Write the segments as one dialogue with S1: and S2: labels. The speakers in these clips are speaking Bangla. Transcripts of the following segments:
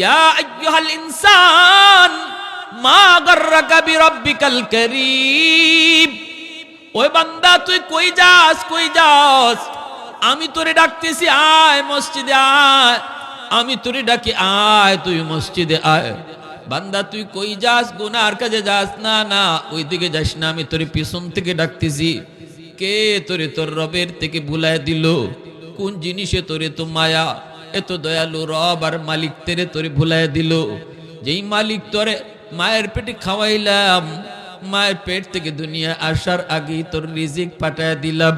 S1: ইয়া ইনসান মা বান্দা, তুই কই যাস কই যাস? আমি তোরে ডাকতেছি, আয় মসজিদে আয়। আমি তোরে ডাকি, আয় তুই মসজিদে আয়। বান্দা, তুই কই যাস, গুনার কাজে যাস? না না ওই দিকে যাস না, আমি তোরে পিছন থেকে ডাকতেছি। কে তোরে তোর রবের থেকে বুলায় দিল? কোন জিনিসে তোরে তো মায়া? এত দয়ালু রব আর মালিক তেরে তোরে ভুলায় দিল। যেই মালিক তোরে মায়ের পেটে খাওয়াইলাম, মায়ের পেট থেকে দুনিয়া আসার আগেই তোর রিজিক পাঠায় দিলাম।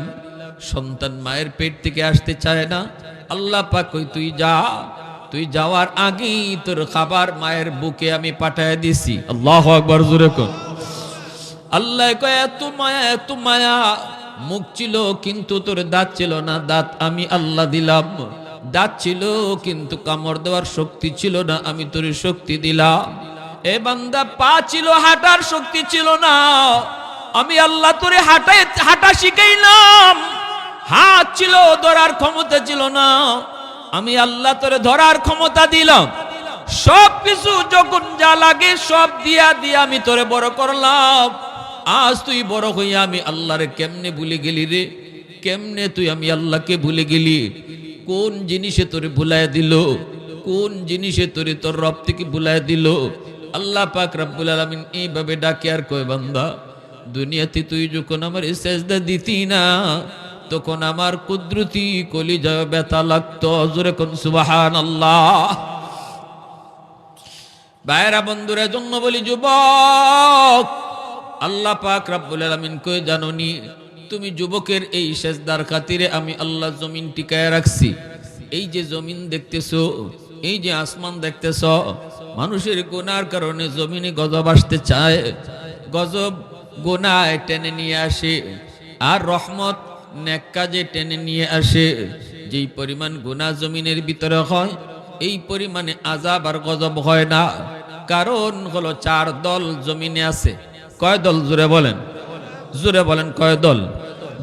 S1: সন্তান মায়ের পেট থেকে আসতে চায় না। আল্লাহ পাক তুই যা, তুই যাওয়ার আগেই তোর খাবার মায়ের বুকে আমি পাঠায় দিছি। আল্লাহ আকবর, জোরে কর। আল্লাহ কয়, এত মায়া এত মায়া। মুখ ছিল কিন্তু তোর দাঁত ছিল না, দাঁত আমি আল্লাহ দিলাম। দাঁত ছিল, কিন্তু কামড় দেওয়ার শক্তি ছিল না, আমি তোর শক্তি দিলাম। এ বান্দা, পা ছিল, হাঁটার শক্তি ছিল না। আমি আল্লাহ তোরে হাঁটাই, হাঁটা শিখাইলাম। হাত ছিল, ধরার ক্ষমতা ছিল না। আমি আল্লাহ তোরে ধরার ক্ষমতা দিলাম। সব কিছু যখন যা লাগে সব দিয়া দিয়া আমি তোরে বড় করলাম। আজ তুই বড় হইয়া আমি আল্লাহরে কেমনে ভুলে গেলি রে? কেমনে তুই আমি আল্লাহকে ভুলে গেলি? কোন জিনিসে তোরে ভুলায় দিল? কোন জিনিসে তোরে তোর রব থেকে ভুলায় দিল? আল্লাহ পাক রব্বুল আলামিন এইভাবে ডাকে আর কয়, বান্দা, দুনিয়াতে তুই যখন আমার সেজদা দিতি না, তখন আমার কুদরতি কলি যায় ব্যথা লাগতো। জোরে কোন সুবাহান আল্লাহ ভাইরা বন্ধুরা, জন্য বলি, যুবক, আল্লাহ পাক রাব্বুল আলামিন কই জাননি তুমি যুবকের এই সেজদার খাতিরে আমি আল্লাহ জমিন টিকায় রাখছি। এই যে জমিন দেখতেছো, এই যে আসমান দেখতেছ, মানুষের গুনার কারণে জমিনে গজব আসতে চায়। গজব গোনায় টেনে নিয়ে আসে, আর রহমত নেক কাজে টেনে নিয়ে আসে। যেই পরিমাণ গোনা জমিনের ভিতরে হয়, এই পরিমাণে আজাব আর গজব হয় না। কারণ হলো চার দল জমিনে আছে। কয় দল জুড়ে বলেন? জোরে বলেন, কয় দল?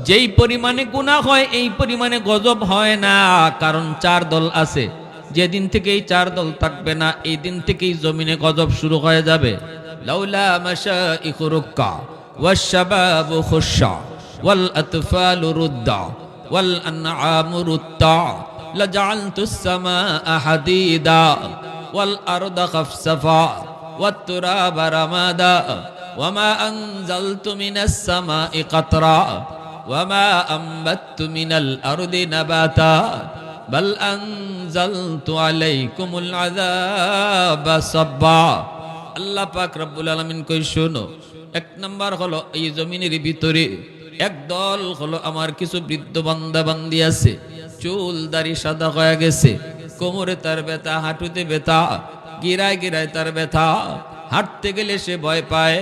S1: যেই পরিমাণে গুণা হয়, এই পরিমাণে গজব হয় না। কারণ চার দল আছে। যেদিন থেকে এই চার দল থাকবে না, এই দিন থেকেই জমিনে গজব শুরু হয়ে যাবে। লাউলা মাশা ইকুরুক্কা ওয়াশাবাবু ওয়াল ওয়াল ওয়ামা আনজালতু মিনাস সামাই কাতরা ওয়ামা আম্বাতু মিনাল আরদি নাবাতা বাল আনজালতু আলাইকুমুল আযাবা সাব্বা আল্লাহ পাক রব্বুল আলামিন কই, শোনো, এক নাম্বার হলো এই জমিনের ভিতরে এক দল হলো আমার কিছু বৃদ্ধ বান্দা বান্দি আছে, চুল দাড়ি সাদা হয়ে গেছে, কোমরে তার ব্যথা, হাঁটুতে ব্যথা, গিরায় গিরায় তার ব্যথা হাঁটতে গেলে সে ভয় পায়,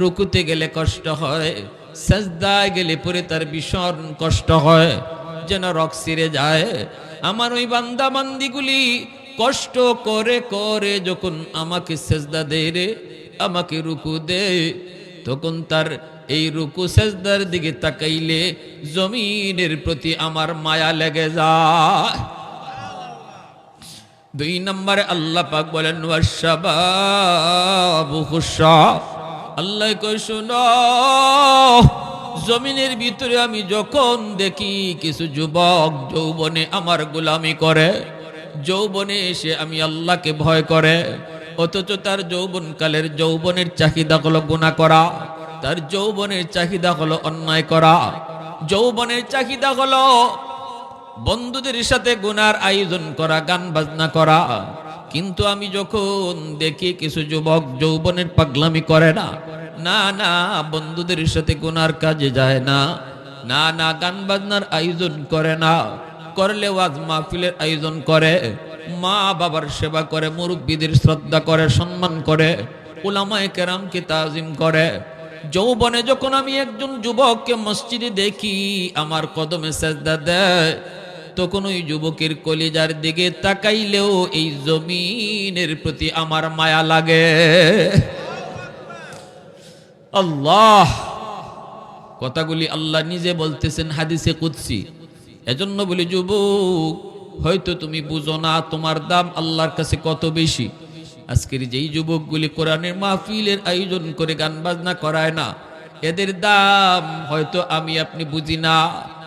S1: রুকুতে গেলে কষ্ট হয়, সাজদায় গেলে পরে তার ভীষণ কষ্ট হয়, যেন রক সিরে যায়। আমার ওই বান্দা বান্দিগুলি কষ্ট করে করে যখন আমাকে সেজদা দেয় রে, আমাকে রুকু দে তখন তার এই রুকু সেজদার দিকে তাকাইলে জমিনের প্রতি আমার মায়া লেগে যায়। দুই নম্বরে আল্লাহ পাক বলেন আল্লাহ কই শোনো, জমিনের ভিতরে আমি যখন দেখি কিছু যুবক যৌবনে আমার গোলামি করে, যৌবনে এসে আমি আল্লাহকে ভয় করে, অথচ তার যৌবন কালের যৌবনের চাহিদা হলো গুণা করা, তার যৌবনের চাহিদা হলো অন্যায় করা, যৌবনের চাহিদা হলো বন্ধুদের সাথে গুনার আয়োজন করা, গান বাজনা করা। কিন্তু আমি যখন দেখি কিছু যুবক যৌবনের পাগলামি করে না না না, বন্ধুদের সাথে গুনার কাজে যায় না না না, গান বাজনার আয়োজন করে না করলে ওয়াজ মাহফিলের আয়োজন করে, মা বাবার সেবা করে, মুরব্বীদের শ্রদ্ধা করে, সম্মান করে, উলামায়ে কেরামকে তাজিম করে। যৌবনে যখন আমি একজন যুবককে মসজিদে দেখি, আমার কদমে সেজদা দেয় তখন ওই যুবকের কলিজার দিকে তাকাইলেও এই জমিনের প্রতি আমার মায়া লাগে। আল্লাহ! কথাগুলি আল্লাহ নিজে বলতেছেন হাদিসে কুৎসি এজন্য বলি, যুবক, হয়তো তুমি বুঝো না তোমার দাম আল্লাহর কাছে কত বেশি। আজকের যেই যুবকগুলি কোরআনের মাহফিলের আয়োজন করে গান বাজনা করায় না, এদের দাম হয়তো আমি আপনি বুঝি না।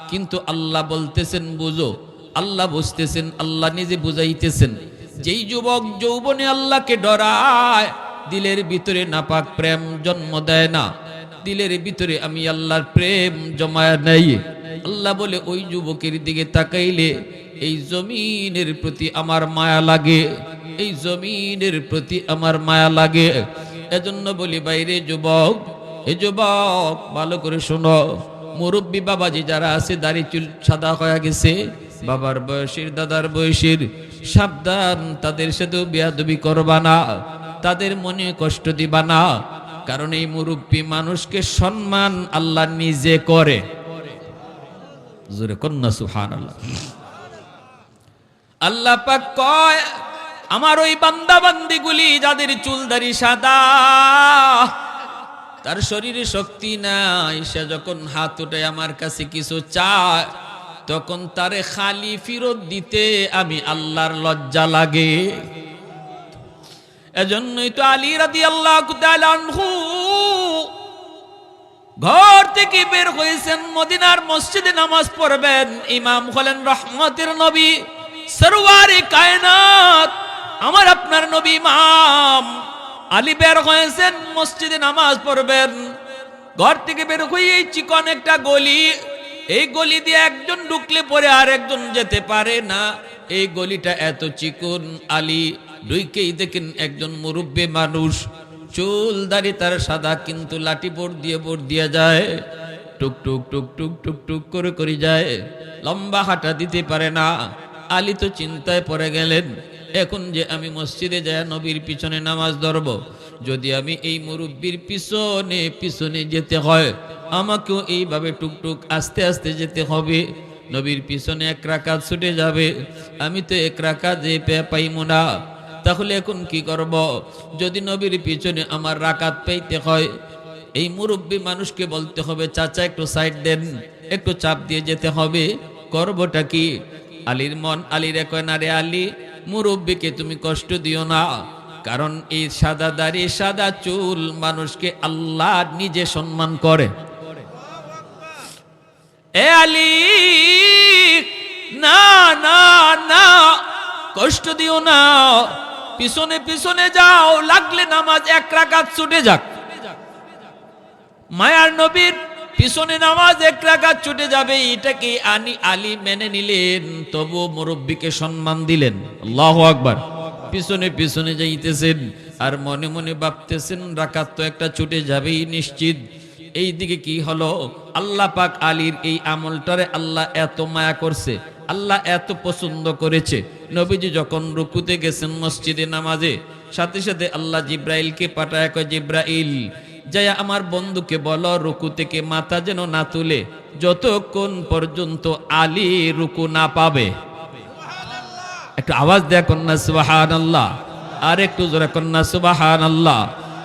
S1: কিন্তু আল্লাহ বলতেছেন, বুঝো, আল্লাহ বুঝতেছেন, আল্লাহ নিজে বুঝাইতেছেন। যেই যুবক যৌবনে আল্লাহকে ডরায়, দিলের ভিতরে নাপাক প্রেম জন্ম দেয় না। দিলের ভিতরে আমি আল্লাহর প্রেম জমায় নেই। আল্লাহ বলে, ওই যুবকের দিকে তাকাইলে এই জমিনের প্রতি আমার মায়া লাগে। এই জমিনের প্রতি আমার মায়া লাগে। এজন্য বলি, বাইরে যুবক, এ যুবক, ভালো করে শোনো। মুরব্বী বাবাজি যারা আছে, দাড়ি চুল সাদা হয়ে গেছে, বাবার বয়সের, দাদার বয়সের, সাবধান, তাদের সাথেও বেয়াদবি করবা না, তাদের মনে কষ্ট দিবা না, কারণ এই মুরব্বী মানুষকে সম্মান আল্লাহ নিজে করে। জোরে আল্লাহ আল্লাহ পাক কয়, আমার ওই বান্দাবান্দিগুলি যাদের চুলদারি সাদা তার শরীরে শক্তি নাই, সে যখন হাত উঠে আমার কাছে কিছু চায় তখন তারে খালি ফিরত দিতে আমি আল্লাহর লজ্জা লাগে। এজন্যই তো আলী রাদি আল্লাহ ঘর থেকে বের হয়েছেন, মদিনার মসজিদে নামাজ পড়বেন। ইমাম হলেন রহমতের নবী, সরওয়ারে কায়নাত, আমার আপনার নবী ইমাম। আলী বের হয়েছেন, মসজিদে নামাজ পড়বেন। ঘর থেকে বের হয়ে এই চিকন একটা গলি, এই গলি দিয়ে একজন ঢুকলে পরে আর একজন যেতে পারে না। এই গলিটা এত চিকন, আলী দুইকেই দেখেন একজন মুরব্বী মানুষ। চুল দাড়ি তার সাদা, কিন্তু লাঠি বোর দিয়ে বোর দিয়ে যায়। টুক টুক টুক টুক টুক টুক করে করে যায়। লম্বা হাঁটা দিতে পারে না। আলী তো চিন্তায় পড়ে গেলেন এখন যে আমি মসজিদে যায় নবীর পিছনে নামাজ ধরব, যদি আমি এই মুরব্বীর পিছনে পিছনে যেতে হয়, আমাকেও এইভাবে টুকটুক আস্তে আস্তে যেতে হবে। নবীর পিছনে এক রাকাত ছুটে যাবে, আমি তো এক রাকাত যে পাইমু না। তাহলে এখন কি করব? যদি নবীর পিছনে আমার রাকাত পাইতে হয়, এই মুরব্বী মানুষকে বলতে হবে, চাচা, একটু সাইড দেন, একটু চাপ দিয়ে যেতে হবে, করবটা কি? আলীর মন আলীর কয়, না রে আলী মুরব্বীকে তুমি কষ্ট দিও না। কারণ এই সাদা দাড়ি সাদা চুল মানুষকে আল্লাহ নিজে সম্মান করে। এ আলী, না না না, কষ্ট দিও না। পিছনে পিছনে যাও, লাগলে নামাজ এক রাকাত ছুটে যাক। মায়ার নবীর পিছনে নামাজ এক রাকাত ছুটে যাবে, এটাকে আনি আলী মেনে নিলেন তবু মুরব্বীকে সম্মান দিলেন। আল্লাহ আকবার। পিছনে পিছনে যাইতেছেন, আর মনে মনে ভাবতেছেন, রাকাত তো একটা ছুটে যাবেই নিশ্চিত। এই দিকে কি হলো? আল্লাহ পাক আলীর এই আমলটারে আল্লাহ এত মায়া করছে, আল্লাহ এত পছন্দ করেছে। নবীজি যখন রুকুতে গেছেন মসজিদে নামাজে, সাথে সাথে আল্লাহ জিব্রাইলকে পাঠায় জিব্রাইল যাই আমার বন্ধুকে বলো রুকু থেকে মাথা যেন না তুলে যতক্ষণ পর্যন্ত আলী রুকু না পাবে একটু আওয়াজ দেয়া কন্যা সুবাহান আল্লাহ আর একটু জোরে কন্যা সুবাহান আল্লাহ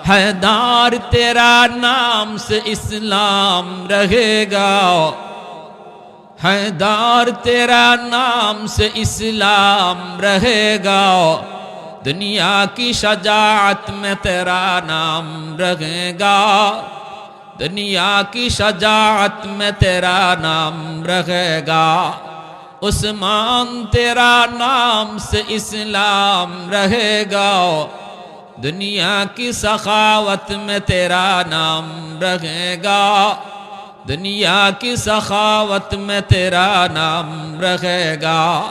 S1: हैदार तेरा नाम से इस्लाम रहेगा हैदार तेरा नाम से इस्लाम रहेगा دنیا کی شجاعت میں تیرا نام رہے گا۔ دنیا کی شجاعت میں تیرا نام رہے گا۔ عثمان تیرا نام سے اسلام رہے گا۔ دنیا کی سخاوت میں تیرا نام رہے گا۔ دنیا کی سخاوت میں تیرا نام رہے گا۔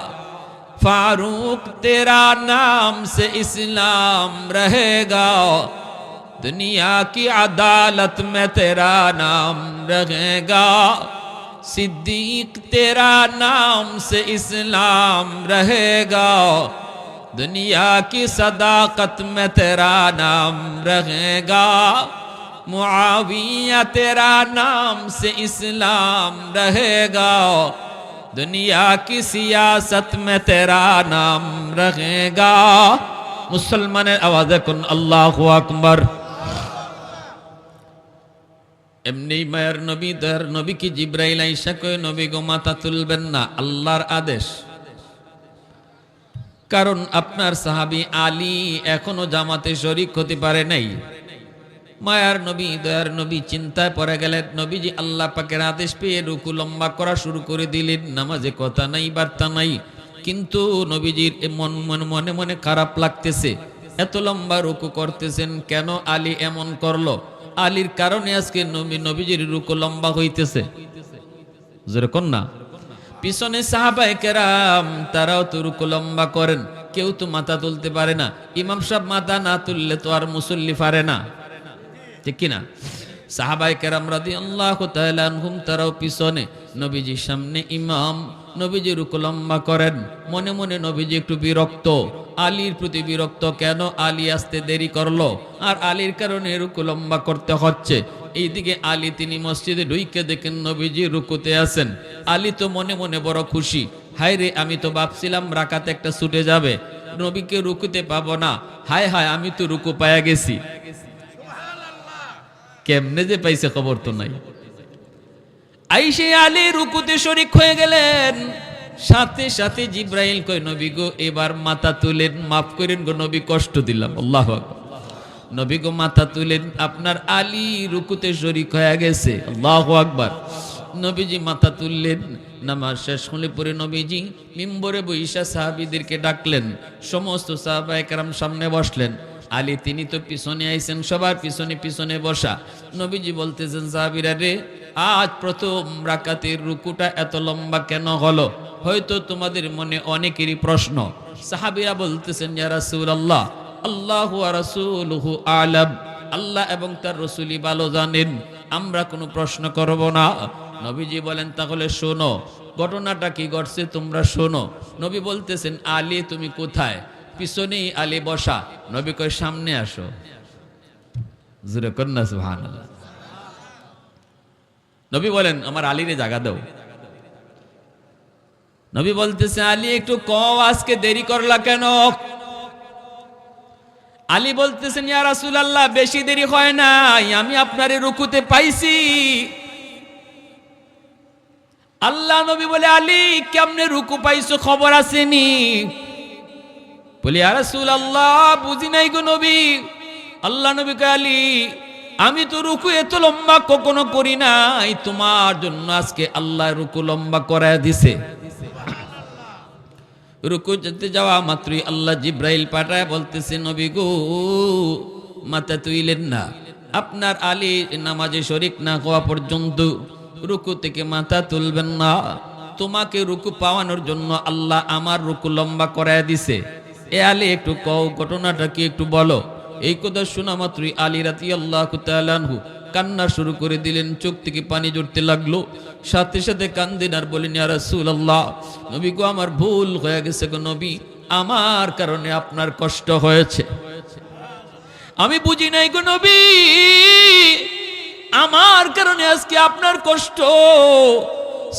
S1: فاروق تیرا نام سے اسلام رہے گا۔ دنیا کی عدالت میں تیرا نام رہے گا۔ صدیق تیرا نام سے اسلام رہے گا۔ دنیا کی صداقت میں تیرا نام رہے گا۔ معاویہ تیرا نام سے اسلام رہے گا۔ दुनिया की सियासत में तेरा नाम रहेगा মুসলমানের আওয়াজে কোন আল্লাহ আকবর এমনি মায়ের নবী দয়ার নবী কি জিব্রাইল আইসা কয়ে নবী গো মাথা তুলবেন না আল্লাহর আদেশ কারণ আপনার সাহাবী আলী এখনো জামাতে শরিক হতে পারে নাই মায়ার নবী, দয়ার নবী চিন্তায় পড়ে গেলেন, নবীজি আল্লাহ পাকের আদেশ পেয়ে রুকু লম্বা করা শুরু করে দিলেন, নামাজে কথা নাই, বার্তা নাই। কিন্তু নবীজির মন মনে মনে মনে খারাপ লাগতেছে। এত লম্বা রুকু করতেছেন কেন আলী এমন করল? আলীর কারণে আজকে নবী, নবীজির রুকু লম্বা হইতেছে। যেরকম না? পিছনে সাহাবায়ে কেরাম, তারাও তো রুকু লম্বা করেন, কেউ তো মাথা তুলতে পারে না। ইমাম সাহেব মাথা না তুললে তো আর মুসল্লি পারে না। ঠিক কিনা? সাহাবাই কেরাম রাদি আল্লাহ আনহুম তারাও পিছনে নবীজির সামনে ইমাম, নবীজি রুকলম্বা করেন, মনে মনে নবীজি একটু বিরক্ত, আলীর প্রতি বিরক্ত কেন? আলী আসতে দেরি করল, আর আলীর কারণে রুকুলম্বা করতে হচ্ছে। এইদিকে আলী তিনি মসজিদে ঢুইকে দেখেন নবীজি রুকুতে আছেন। আলী তো মনে মনে বড় খুশি, হায় রে, আমি তো ভাবছিলাম রাকাতে একটা ছুটে যাবে, নবীকে রুকুতে পাবো না, হায় হায়, আমি তো রুকু পায়া গেছি। কেমনে যে পাইছে খবর তো নাই। আইসে আলী রুকুতে শরিক হয়ে গেলেন। সাথে সাথে জিব্রাইল কয়, নবী গো, এবার মাথা তুলেন, মাফ করেন গো, নবী কষ্ট দিলাম। আল্লাহ নবী গো, মাথা তুলেন, আপনার আলী রুকুতে শরিক হয়ে গেছে। আল্লাহ আকবার। নবীজি মাথা তুললেন, নামাজ শেষ হলে পরে নবীজি মিম্বরে বৈশা সাহাবিদেরকে ডাকলেন। সমস্ত সাহাবা একরাম সামনে বসলেন। আলী, তিনি তো পিছনে আইছেন, সবার পিছনে পিছনে বসা। নবীজি বলতেছেন সাহাবিরা রে, আজ প্রথম রাকাতের রুকুটা এত লম্বা কেন হলো? হয়তো তোমাদের মনে অনেকেরই প্রশ্ন। সাহাবিরা বলতেছেন, ইয়া রাসূলুল্লাহ, আল্লাহু ওয়া রাসূলুহু আলাম, আল্লাহ এবং তার রসুলই ভালো জানেন, আমরা কোনো প্রশ্ন করব না। নবীজি বলেন, তাহলে শোনো, ঘটনাটা কি ঘটছে তোমরা শোনো। নবী বলতেছেন, আলী, তুমি কোথায়? পিছনেই আলী বসা। নবী কয়, সামনে আসো। জুরে কন্যা সুহান নবী বলেন, আমার আলীরে জাগা দাও। নবী বলতেছে, আলী, একটু কও, আজকে দেরি করলা কেন? আলী বলতেছেন, ইয়া রাসূলুল্লাহ, বেশি দেরি হয় নাই, আমি আপনারে রুকুতে পাইছি। আল্লাহ নবী বলে, আলী, কেমনে রুকু পাইছো খবর আসেনি? বলি আর আল্লাহ বুঝি নাই গো নবী। আল্লাহ নবী আলী, আমি তো রুকু এত লম্বা কখনো করি নাই। তোমার জন্য আজকে আল্লাহ রুকু লম্বা করায় দিছে। রুকু যেতে যাওয়া মাত্রই আল্লাহ জিব্রাইল পাঠায় বলতেছে, নবী গো, মাথা তুইলেন না। আপনার আলী নামাজে শরিক না হওয়া পর্যন্ত রুকু থেকে মাথা তুলবেন না। তোমাকে রুকু পাওয়ানোর জন্য আল্লাহ আমার রুকু লম্বা করায় দিছে। এ আলী, একটু কও, ঘটনাটা কি একটু বলো। এই কথা শোনা মাত্রই আলী রাতি আল্লাহ তালানহু কান্না শুরু করে দিলেন, চোখ থেকে পানি জড়তে লাগল। সাথে সাথে কান্দিন আর বলেন, ইয়া রাসূলুল্লাহ, নবী গো, আমার ভুল হয়ে গেছে গো নবী। আমার কারণে আপনার কষ্ট হয়েছে। আমি বুঝি নাই গো নবী, আমার কারণে আজকে আপনার কষ্ট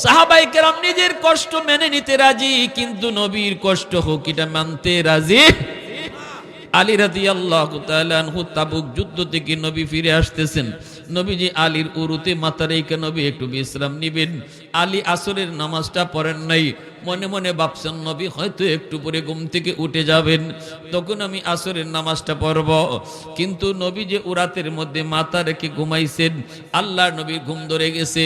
S1: সাহাবাই কেরাম নিজের কষ্ট মেনে নিতে রাজি, কিন্তু নবীর কষ্ট হোক, এটা মানতে রাজি? আলী রাজি আল্লাহ তাবুক যুদ্ধ থেকে নবী ফিরে আসতেছেন। নবীজি আলীর উরুতে মাথা রেখে নবী একটু বিশ্রাম নিবেন। আলী আসরের নামাজটা পড়েন নাই। মনে মনে ভাবছেন, নবী, হয়তো একটু পরে ঘুম থেকে উঠে যাবেন। তখন আমি আসরের নামাজটা পড়ব। কিন্তু নবী যে উরাতের মধ্যে মাথা রেখে ঘুমাইছেন, আল্লাহর নবীর ঘুম ধরে গেছে।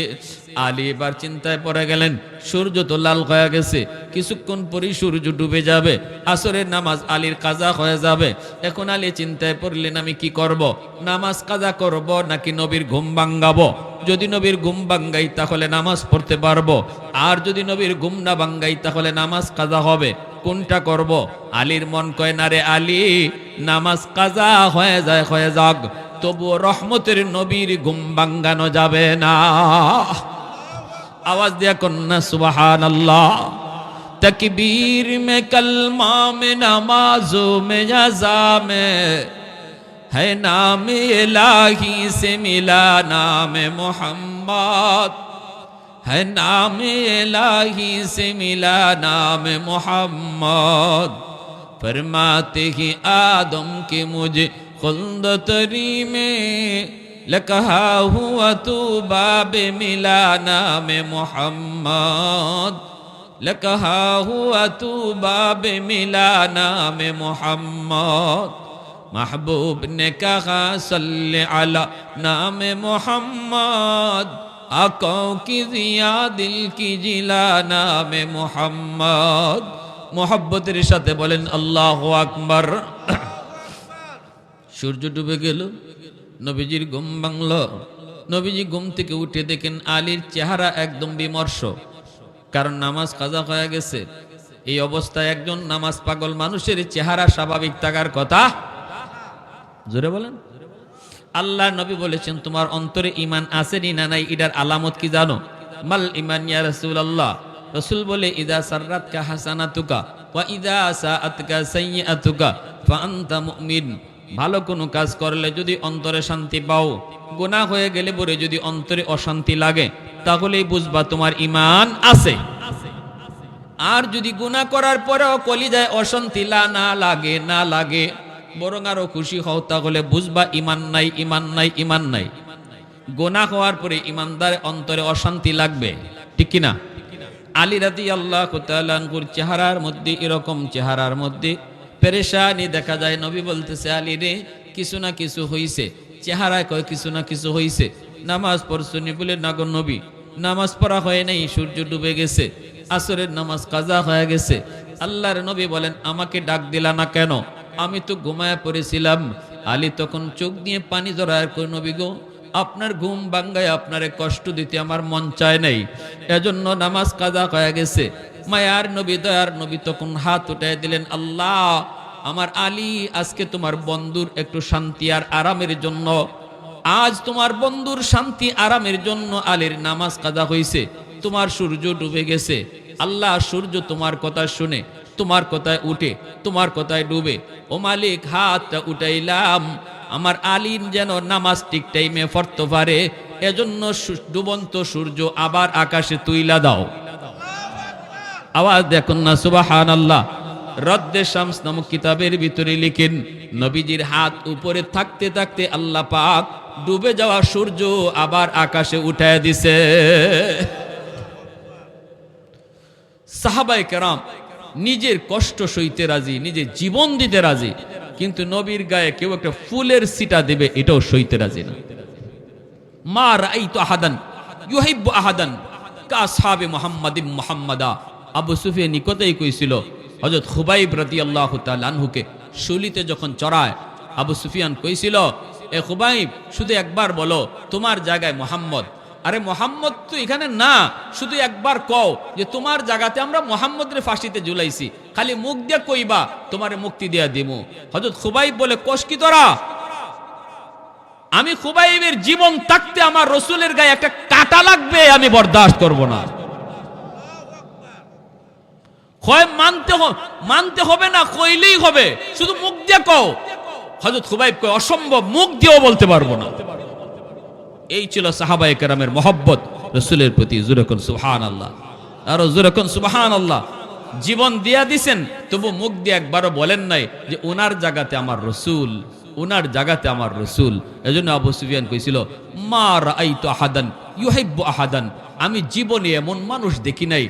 S1: আলী এবার চিন্তায় পড়ে গেলেন, সূর্য তো লাল হয়ে গেছে, কিছুক্ষণ পরই সূর্য ডুবে যাবে, আসরের নামাজ আলীর কাজা হয়ে যাবে। এখন আলী চিন্তায় পড়লেন, আমি কি করব? নামাজ কাজা করব নাকি নবীর ঘুম ভাঙ্গাবো? যদি নবীর ঘুম ভাঙ্গাই তাহলে নামাজ পড়তে পারব। আর যদি নবীর ঘুম না ভাঙ্গাই তাহলে নামাজ কাজা হবে কোনটা করব আলীর মন কয় না রে আলী নামাজ কাজা হয়ে যায় হয়ে যাক তবুও রহমতের নবীর ঘুম ভাঙ্গানো যাবে না आवाज दिया कन्ना सुबहान अल्लाह तकबीर में कलमा में नमाजों में जजा में है नाम इलाही से मिला नाम मोहम्मद ہے نام الہی سے ملا نام محمد۔ فرماتے ہی آدم کے مجھے خلد تری میں لکہا ہوا تو باب ملا نام محمد۔ لکہا ہوا تو باب ملا نام محمد۔ محبوب نے کہا، صلی علی نام محمد۔ আকাও কি জিয়া দিল কি জিলা নামে মোহাম্মদ? মোহাব্বতের সাথে বলেন, আল্লাহ আকবর। সূর্য ডুবে গেল, নবীজির ঘুম বাংল নবীজি ঘুম থেকে উঠে দেখেন আলীর চেহারা একদম বিমর্ষ, কারণ নামাজ কাজা হয়ে গেছে। এই অবস্থায় একজন নামাজ পাগল মানুষের চেহারা স্বাভাবিক থাকার কথা। জোরে বলেন। আল্লাহ নবী বলেছেন, তোমার অন্তরে ইমান আসেনি না নাই? এটার আলামত কি জানো? মাল ইমান ইয়া রাসূল আল্লাহ রসুল বলে, ইদা সাররাত কা হাসানাতুকা ওয়া ইদা সাআতকা সাইয়্যাতুকা ফা আনতা মুমিন। ভালো কোনো কাজ করলে যদি অন্তরে শান্তি পাও, গুনাহ হয়ে গেলে পরে যদি অন্তরে অশান্তি লাগে, তাহলেই বুঝবা তোমার ইমান আছে। আর যদি গুনাহ করার পরেও কলিজায় অশান্তি লা, না লাগে না লাগে বরং আরও খুশি হও তাহলে বুঝবা, ইমান নাই ইমান নাই ইমান নাই। গোনা হওয়ার পরে ইমানদার অন্তরে অশান্তি লাগবে, ঠিক কিনা? আলী রাদি আল্লাহ কুতালানকুর চেহারার মধ্যে, এরকম চেহারার মধ্যে পেরেশানি দেখা যায়। নবী বলতেছে, আলী রে, কিছু না কিছু হইছে। চেহারায় কয় কিছু না কিছু হইছে। নামাজ পড়ছনি বলে নাগর নবী, নামাজ পড়া হয় নাই, সূর্য ডুবে গেছে। আসরের নামাজ কাজা হয়ে গেছে। আল্লাহর নবী বলেন, আমাকে ডাক দিলা না কেন? আমি তো ঘুমায় পড়েছিলাম। আলী তখন চোখ দিয়ে পানি জড়ায় কই নবী গো, আপনার ঘুম বাঙ্গায় আপনারে কষ্ট দিতে আমার মন চায় নাই। এজন্য নামাজ কাজা হয়ে গেছে। মায়ার নবী, দয়ার নবী তখন হাত উঠাই দিলেন, আল্লাহ, আমার আলী, আজকে তোমার বন্ধুর একটু শান্তি আর আরামের জন্য। আজ তোমার বন্ধুর শান্তি, আরামের জন্য আলীর নামাজ কাজা হয়েছে তোমার সূর্য ডুবে গেছে। আল্লাহ, সূর্য তোমার কথা শুনে। তোমার কথায় উঠে, তোমার কথায় ডুবে। ও মালিক, হাতটা উঠাইলাম। আমার আলিম যেন নামাজ ঠিক টাইমে পড়তে পারে এজন্য ডুবন্ত সূর্য আবার আকাশে তুইলা দাও। আওয়াজ দেখুন না সুবাহান আল্লাহ রদ্দে শামস নামক কিতাবের ভিতরে লিখেন, নবীজির হাত উপরে থাকতে থাকতে আল্লাহ পাক ডুবে যাওয়া সূর্য আবার আকাশে উঠায় দিছে। সাহাবাই কেরাম নিজের কষ্ট সইতে রাজি, নিজের জীবন দিতে রাজি, কিন্তু নবীর গায়ে কেউ একটা ফুলের সিটা দেবে, এটাও সইতে রাজি না। মা রাইতু আহাদান, ইউহিব্বু আহাদান, কা আসহাবে মুহাম্মাদিম মুহাম্মাদা। আবু সুফিয়ান নিকটেই কইছিল, হযরত খুবাইব রাদিয়াল্লাহু তাআলা আনহুকে শুলিতে যখন চড়ায়, আবু সুফিয়ান কইছিল, এ খুবাইব, শুধু একবার বলো, তোমার জায়গায় মোহাম্মদ আরে মোহাম্মদ তো এখানে না, শুধু একবার কও যে তোমার জায়গাতে আমরা মোহাম্মদের ফাঁসিতে জুলাইছি খালি মুখ দিয়ে কইবা তোমারে মুক্তি দিয়া দিমু। হযরত খুবাইব বলে, কোষ কি তোরা? আমি খুবাইবের জীবন থাকতে আমার রসুলের গায়ে একটা কাটা লাগবে, আমি বরদাস্ত করব না। হয়, মানতে মানতে হবে না, কইলেই হবে, শুধু মুখ দিয়ে কও। হযরত খুবাইব কয় অসম্ভব, মুখ দিয়েও বলতে পারব না। এই ছিল সাহাবায়ে কেরামের মহব্বত রসুলের প্রতি। জুরকুন সুহান আল্লাহ আরও জুরকুন সুবহান আল্লাহ জীবন দিয়া দিছেন, তবু মুখ দিয়ে একবারও বলেন নাই যে ওনার জায়গাতে আমার রসুল ওনার জায়গাতে আমার রসুল। এজন্য আবু সুফিয়ান কইছিল, মা রাআইতু আহাদান ইউহিব্বু আহাদান। আমি জীবনে এমন মানুষ দেখি নাই,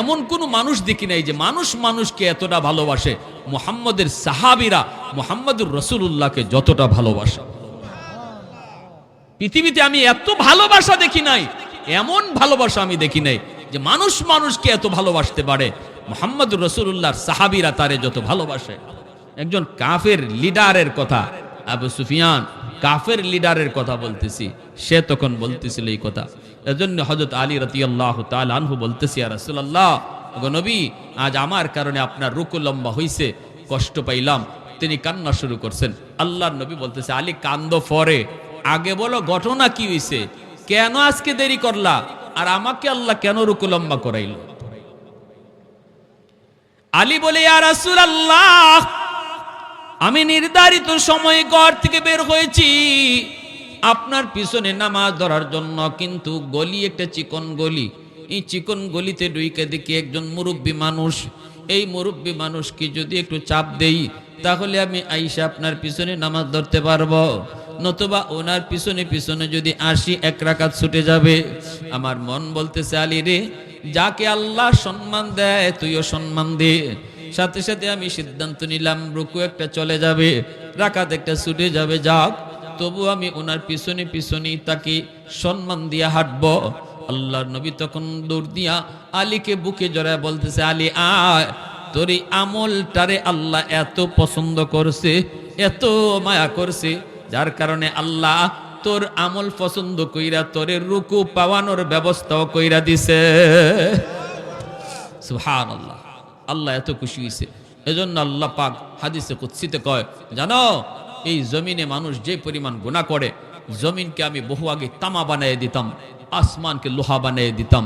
S1: এমন কোন মানুষ দেখি নাই যে মানুষ মানুষকে এতটা ভালোবাসে। মোহাম্মদের সাহাবিরা মুহাম্মদুর রসুল্লাহকে যতটা ভালোবাসে। পৃথিবীতে আমি এত ভালোবাসা দেখি নাই, এমন ভালোবাসা আমি দেখি নাই যে মানুষ মানুষকে এত ভালোবাসতে পারে। মোহাম্মদ রসুল্লাহর সাহাবিরা তারে যত ভালোবাসে। একজন কাফের লিডারের কথা, আবু সুফিয়ান, কাফের লিডারের কথা বলতেছি, সে তখন বলতেছিল এই কথা। এজন্য হজরত আলী রতি আল্লাহ আনহু বলতেছি আর রসুল্লাহ নবী, আজ আমার কারণে আপনার রুকু লম্বা হইছে, কষ্ট পাইলাম, তিনি কান্না শুরু করছেন। আল্লাহ নবী বলতেছে, আলী কান্দ ফরে। আগে বলো, ঘটনা কি হইছে? কেন আজকে দেরি করলা? আর আমাকে আল্লাহ কেন রুকু লম্বা করাইল? আলী বলে আর রাসূল আল্লাহ আমি নির্ধারিত সময়ে ঘর থেকে বের হয়েছি। আপনার পিছনে নামাজ ধরার জন্য কিন্তু গলি একটা চিকন গলি। এই চিকন গলিতে ডুইকে দেখি একজন মুরব্বী মানুষ। এই মুরব্বী মানুষকে যদি একটু চাপ দেই, তাহলে আমি আইসা আপনার পিছনে নামাজ ধরতে পারব। নতুবা ওনার পিছনে পিছনে যদি আসি এক রাকাত ছুটে যাবে, আমার মন বলতেছে, আলী রে, যাকে আল্লাহ সম্মান দেয়, তুইও সম্মান দে। সাথে সাথে আমি সিদ্ধান্ত নিলাম, রুকু একটা চলে যাবে, রাকাত একটা ছুটে যাবে, যাক, তবু আমি ওনার পিছনে পিছনেই তাকে সম্মান দিয়ে হাঁটব। আল্লাহর নবী তখন দৌড় দিয়া আলীকে বুকে জড়ায় বলতেছে, আলী, আয়, তোর আমলটারে আল্লাহ এত পছন্দ করছে, এত মায়া করছে যার কারণে আল্লাহ তোর আমল পছন্দ কইরা তোরে রুকু পাওয়ানোর ব্যবস্থাও কইরা দিছে। সুহান আল্লাহ আল্লাহ এত খুশি হয়েছে এজন্য আল্লাহ পাক হাদিসে কুৎসিতে কয়, জানো, এই জমিনে মানুষ যে পরিমাণ গুণা করে, জমিনকে আমি বহু আগে তামা বানিয়ে দিতাম, আসমানকে লোহা বানিয়ে দিতাম,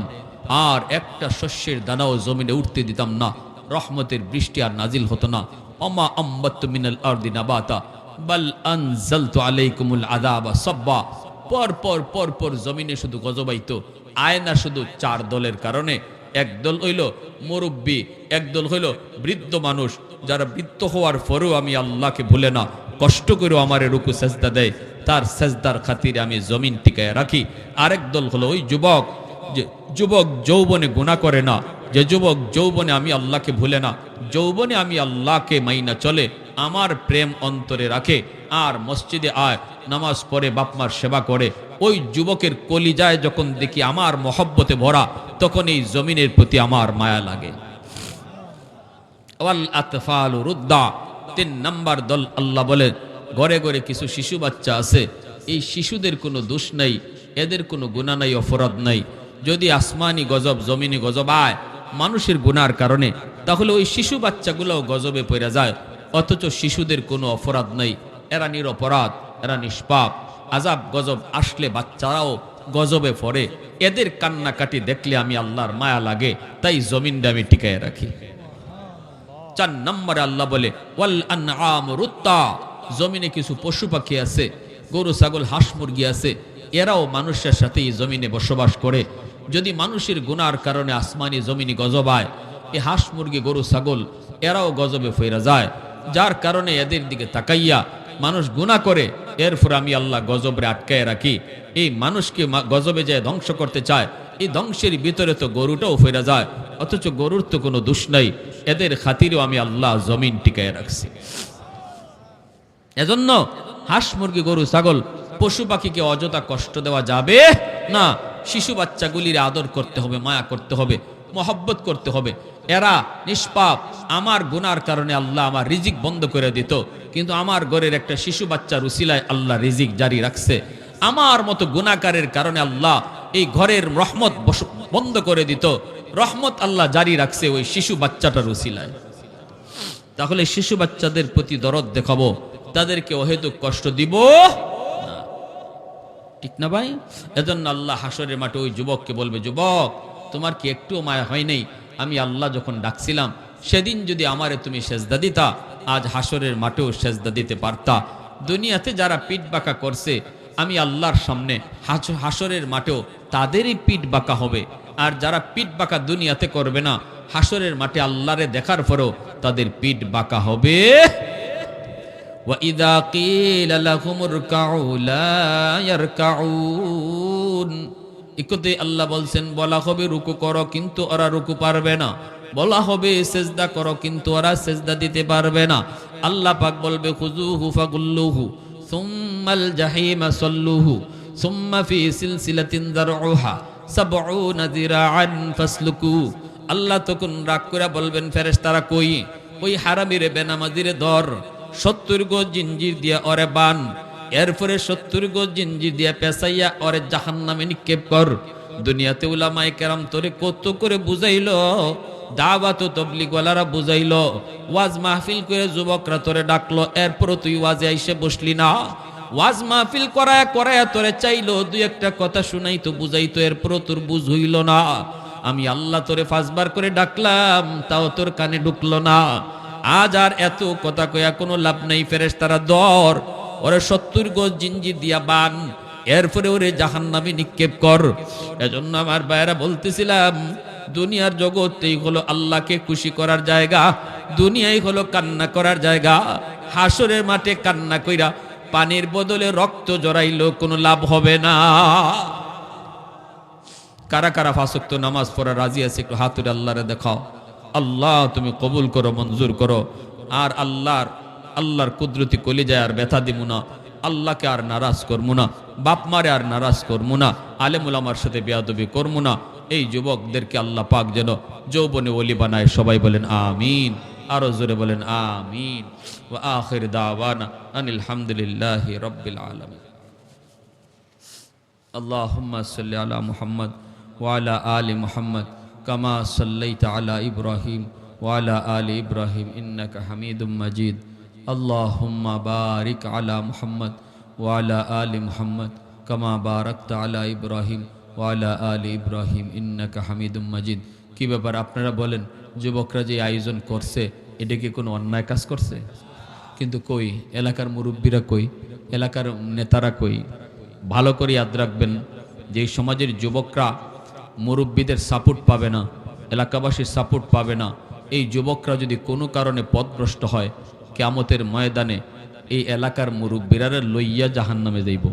S1: আর একটা শস্যের দানাও জমিনে উঠতে দিতাম না। রহমতের বৃষ্টি আর নাজিল হতো না। অমা আম্বাত্তু মিনাল আরদি নাবাতা বাল আনজালতু আলাইকুমুল আযাবা সাব্বা। পর পর পর পর জমিনে শুধু গজবাইতো আয়না শুধু চার দলের কারণে। একদল হইল মুরব্বী একদল হইল বৃদ্ধ মানুষ। যারা বৃদ্ধ হওয়ার পরেও আমি আল্লাহকে ভুলে না। কষ্ট করেও আমার রুকু সেজদা দেয়। তার সেজদার খাতিরে আমি জমিন টিকায় রাখি। আরেক দল হলো ওই যুবক। যে যুবক যৌবনে গুণা করে না। যে যুবক, যৌবনে আমি আল্লাহকে ভুলে না। যৌবনে আমি আল্লাহকে মাইনা চলে। আমার প্রেম অন্তরে রাখে। আর মসজিদে আয়, নামাজ পড়ে বাপমার সেবা করে। ওই যুবকের কলিজায় যখন দেখি আমার মহব্বতে ভরা, তখন এই জমিনের প্রতি আমার মায়া লাগে। রুদ্দা। তিন নাম্বার দল আল্লাহ বলে, ঘরে ঘরে কিছু শিশু বাচ্চা আছে। এই শিশুদের কোনো দোষ নাই, এদের কোনো গুণা নাই, অপরাধ নাই। যদি আসমানি গজব, জমিনি গজব আয় মানুষের গুনার কারণে, তাহলে ওই শিশু বাচ্চাগুলোও গজবে পড়ে যায়। অথচ শিশুদের কোনো অপরাধ নেই। এরা নিরপরাধ, এরা নিষ্পাপ। আজাব, গজব আসলে বাচ্চারাও গজবে পড়ে। এদের কান্নাকাটি দেখলে আমি আল্লাহর মায়া লাগে, তাই জমিনটা আমি টিকায় রাখি। চার নম্বরে আল্লাহ বলে, ওয়াল আনআম রুত্তা। জমিনে কিছু পশু পাখি আছে, গরু, ছাগল, হাঁস মুরগি আছে। এরাও মানুষের সাথে এই জমিনে বসবাস করে। যদি মানুষের গুনার কারণে আসমানি জমিনি গজবায় এই হাঁস মুরগি, গরু, ছাগল, এরাও গজবে ফেরা যায়। যার কারণে এদের দিকে তাকাইয়া মানুষ গুনাহ করে, এরপর আমি আল্লাহ গজবরে আটকায় রাখি। এই মানুষকে গজবে যায় ধ্বংস করতে চায়, এই ধ্বংসের ভিতরে তো গরুটাও ফেরা যায়, অথচ গরুর তো কোনো দোষ নাই। এদের খাতিরেও আমি আল্লাহ জমিন টিকায় রাখছি। এজন্য হাঁস মুরগি, গরু, ছাগল, পশু পাখিকে অযথা কষ্ট দেওয়া যাবে না। শিশু বাচ্চাগুলির আদর করতে হবে, মায়া করতে হবে, মহব্বত করতে হবে। এরা নিষ্পাপ, আমার গুনার কারণে আল্লাহ আমার রিজিক বন্ধ করে দিত। কিন্তু আমার ঘরের একটা শিশু বাচ্চার উসিলায় আল্লাহ রিজিক জারি রাখছে। আমার মতো গুণাকারের কারণে আল্লাহ এই ঘরের রহমত বন্ধ করে দিত। রহমত আল্লাহ জারি রাখছে ওই শিশু বাচ্চাটার উসিলায়। তাহলে শিশু বাচ্চাদের প্রতি দরদ দেখাবো, তাদেরকে অহেতুক কষ্ট দিব। ঠিক না ভাই? এজন্য আল্লাহ হাসরের মাঠে ওই যুবককে বলবে, যুবক, তোমার কি একটুও মায়া হয় নাই? আমি আল্লাহ যখন ডাকছিলাম, সেদিন যদি আমারে তুমি সেজদা দিতা, আজ হাসরের মাঠেও সেজদা দিতে পারতা। দুনিয়াতে যারা পিঠ বাঁকা করছে, আমি আল্লাহর সামনে হাস- হাসরের মাঠেও তাদেরই পিঠ বাঁকা হবে। আর যারা পিঠ বাঁকা দুনিয়াতে করবে না, হাসরের মাঠে আল্লাহরে দেখার পরেও তাদের পিঠ বাঁকা হবে। وإذا قيل لهم اركعوا لا يركعون ইকতে আল্লাহ বলছেন বলা হবে রুকু করো কিন্তু ওরা রুকু পারবে না বলা হবে সেজদা করো কিন্তু ওরা সেজদা দিতে পারবে না আল্লাহ পাক বলবে খুজুহু ফাগুল্লুহু সুম্মাল জাহিমা সল্লুহু সুম্মা ফি সিলসিলাতিন দারউহা সাবউনা যিরাআন ফাসলুকু আল্লাহ তখন রাগ করে বলবেন ফেরেশতারা কই ওই হারামিরে বেনামাজিরে ধর সত্তর গো জিঞ্জির দিয়া অরে বান। এরপরে সত্তর গো জিঞ্জির দিয়া পেঁচাইয়া ওরে জাহান নামে নিক্ষেপ কর। দুনিয়াতে উলামাই কেরাম তোরে কত করে বুঝাইল, দাওয়াত তবলিগওয়ালারা বুঝাইল। ওয়াজ মাহফিল করে যুবকরা তোরে ডাকলো, এরপরও তুই ওয়াজে আইসে বসলি না। ওয়াজ মাহফিল করায় করায় তোরে চাইলো, দুই একটা কথা শুনাই তো বুঝাইতো, এরপরও তোর বুঝ হইল না। আমি আল্লাহ তোরে পাঁচবার করে ডাকলাম, তাও তোর কানে ঢুকলো না। আজ আর এত কথা কয়া কোনো লাভ নেই ফেরেস তারা দর। ওরে সত্তর গজ জিঞ্জি দিয়া বান, এরপরে ওরে জাহান নামে নিক্ষেপ কর। এজন্য আমার ভাইয়েরা বলতেছিলাম, দুনিয়ার জগতেই হলো আল্লাহকে খুশি করার জায়গা, দুনিয়াই হলো কান্না করার জায়গা। হাসরের মাঠে কান্না কইরা পানির বদলে রক্ত জড়াইলেও কোনো লাভ হবে না। কারা কারা ফাঁসক্ত নামাজ পড়া রাজি আছে, একটু হাতুরে আল্লাহরে দেখাও। আল্লাহ তুমি কবুল করো মঞ্জুর করো আর আল্লাহর আল্লাহর কুদরতি কলি যায় আর ব্যথা দিমু না আল্লাহকে আর নারাজ করবো না বাপ মারে আর নারাজ করবো না আলেমুল আমার সাথে বেয়াদবি করবো না এই যুবকদেরকে আল্লাহ পাক যেন যৌবনে ওলি বানায় সবাই বলেন আমিন আরো জোরে বলেন আমিন ও আখির দাওয়ানা আনিল হামদুলিল্লাহি রব্বিল আলামিন اللهم صل على محمد وعلى آل محمد কামা সাল্লাই তালা ইব্রাহিম ওয়ালা আল ইব্রাহিম ইন্নাকা হামিদুম মজিদ। আল্লাহুম্মা বারিক আলা মুহাম্মদ ওয়ালা আলি মুহাম্মদ কামা বারাকত আলা ইব্রাহিম ওয়ালা আল ইব্রাহিম ইন্নাকা হামিদুম মজিদ। কি ব্যাপার আপনারা বলেন, যুবকরা যে আয়োজন করছে, এটা কি কোনো অন্যায় কাজ করছে? কিন্তু কই, এলাকার মুরব্বীরা কই, এলাকার নেতারা কই? ভালো করে ইয়াদ রাখবেন, যে সমাজের যুবকরা মুরব্বীদের সাপোর্ট পাবে না, এলাকাবাসীর সাপোর্ট পাবে না। এই যুবকরা যদি কোনো কারণে পথভ্রষ্ট হয় কেমতের ময়দানে এই এলাকার মুরব্বীরা লইয়া জাহান নামে যাইব।